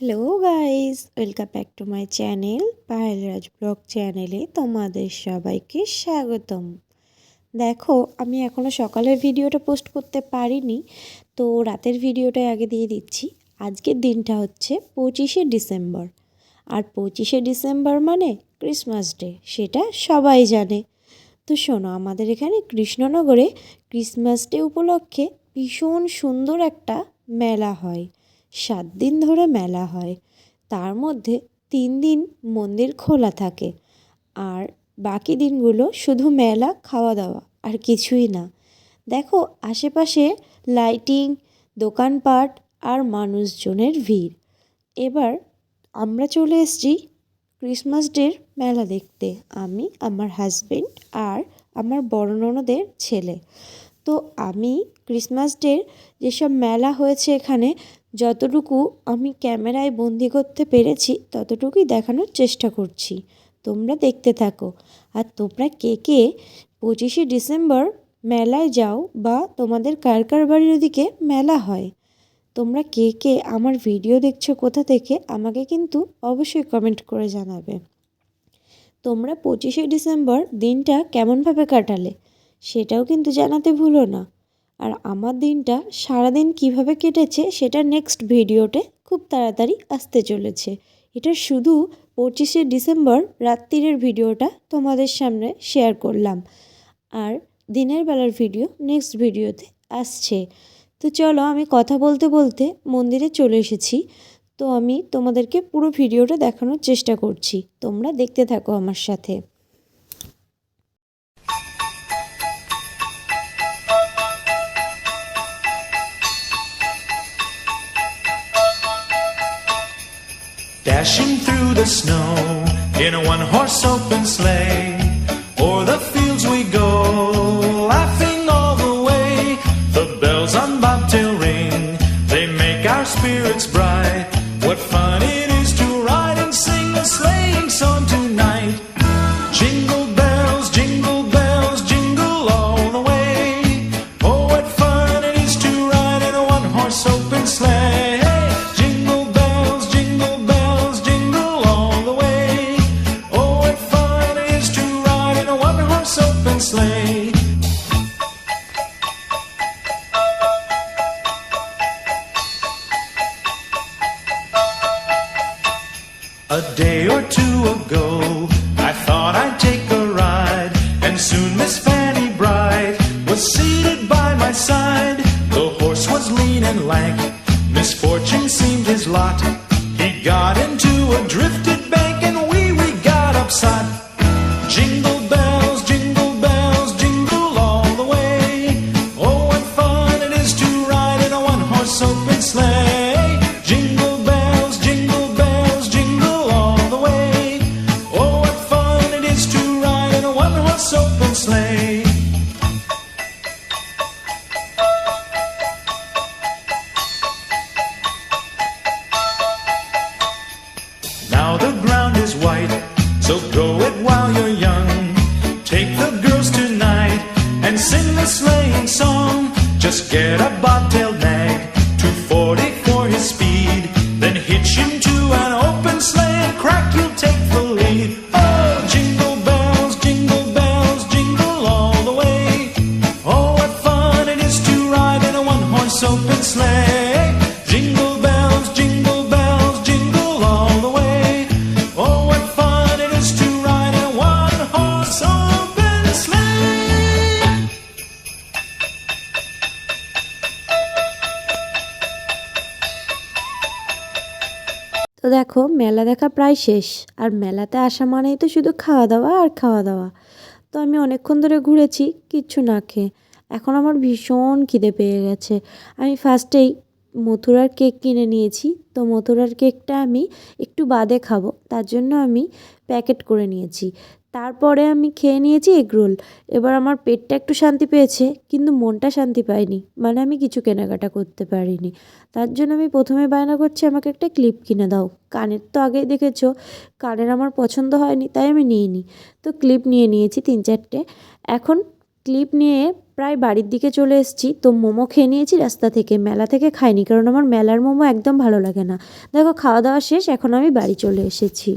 Hello guys welcome back to my channel Payel Raj blog চ্যানেলে তোমাদের সবাইকে স্বাগতম। দেখো, আমি এখনও সকালের ভিডিওটা পোস্ট করতে পারিনি, তো রাতের ভিডিওটাই আগে দিয়ে দিচ্ছি। আজকের দিনটা হচ্ছে পঁচিশে ডিসেম্বর। আর পঁচিশে ডিসেম্বর মানে ক্রিসমাস ডে সেটা সবাই জানে। তো শোনো, আমাদের এখানে কৃষ্ণনগরে ক্রিসমাস ডে উপলক্ষে ভীষণ সুন্দর একটা মেলা হয়। সাত দিন ধরে মেলা হয়। তার মধ্যে তিন দিন মন্দির খোলা থাকে। আর বাকি দিনগুলো শুধু মেলা খাওয়া দাওয়া আর কিছুই না। দেখো, আশেপাশে লাইটিং, দোকানপাট আর মানুষজনের ভিড়। এবার আমরা চলে এসেছি ক্রিসমাস ডের মেলা দেখতে। আমি, আমার হাজবেন্ড আর আমার বড় ননদের ছেলে। তো আমি ক্রিসমাস ডের যেসব মেলা হয়েছে এখানে যতটুকু আমি ক্যামেরায় বন্দি করতে পেরেছি, ততটুকুই দেখানোর চেষ্টা করছি। তোমরা দেখতে থাকো। আর তোমরা কে কে পঁচিশে ডিসেম্বর মেলায় যাও বা তোমাদের কার কার বাড়ির ওদিকে মেলা হয়? তোমরা কে কে আমার ভিডিও দেখছ কোথা থেকে আমাকে কিন্তু অবশ্যই কমেন্ট করে জানাবে। তোমরা পঁচিশে ডিসেম্বর দিনটা কেমনভাবে কাটালে সেটাও কিন্তু জানাতে ভুলো না। আর আমার দিনটা সারাদিন কীভাবে কেটেছে সেটা নেক্সট ভিডিওতে খুব তাড়াতাড়ি আসতে চলেছে। এটা শুধু পঁচিশে ডিসেম্বর রাত্রিরের ভিডিওটা তোমাদের সামনে শেয়ার করলাম। আর দিনের বেলার ভিডিও নেক্সট ভিডিওতে আসছে। তো চলো আমি কথা বলতে বলতে মন্দিরে চলে এসেছি। তো আমি তোমাদেরকে পুরো ভিডিওটা দেখানোর চেষ্টা করছি। তোমরা দেখতে থাকো আমার সাথে। Dashing through the snow in a one horse open sleigh. O'er the fields we go, laughing all the way. The bells on bobtail ring, they make our spirits bright. A day or two ago, I thought I'd take a ride, and soon Miss Fanny Bright was seated by my side. The horse was lean and lank, misfortune seemed his lot. He got into a drifted bank, and we we got upset. So go it while you're young. Take the girls tonight and sing the sleighing song. Just get a bobtailed nag, 240 for his speed. Then hitch him to an open sleigh and crack, you'll take the lead. Oh, jingle bells, jingle bells, jingle all the way. Oh, what fun it is to ride in a one horse open sleigh. দেখো, মেলা দেখা প্রায় শেষ। আর মেলাতে আসা মানেই তো শুধু খাওয়া দাওয়া আর খাওয়া দাওয়া তো আমি অনেকক্ষণ ধরে ঘুরেছি, কিচ্ছু না খেয়ে। এখন আমার ভীষণ খিদে পেয়ে গেছে। আমি ফার্স্টেই মথুরার কেক কিনে নিয়েছি। তো মথুরার কেকটা আমি একটু বাদে খাব, তার জন্য আমি প্যাকেট করে নিয়েছি। তারপরে আমি খেয়ে নিয়েছি এগরোল এবার আমার পেটটা একটু শান্তি পেয়েছে, কিন্তু মনটা শান্তি পায়নি মানে আমি কিছু কেনাকাটা করতে পারিনি। তার জন্য আমি প্রথমে বায়না করছি, আমাকে একটা ক্লিপ কিনে দাও। কানের তো আগেই দেখেছ, কানের আমার পছন্দ হয়নি, তাই আমি নিইনি। তো ক্লিপ নিয়ে নিয়েছি তিন চারটে। এখন ক্লিপ নিয়ে প্রায় বাড়ির দিকে চলে এসেছি। তো মোমো খেয়ে নিয়েছি রাস্তা থেকে, মেলা থেকে খাইনি, কারণ আমার মেলার মোমো একদম ভালো লাগে না। দেখো, খাওয়া দাওয়া শেষ, এখন আমি বাড়ি চলে এসেছি।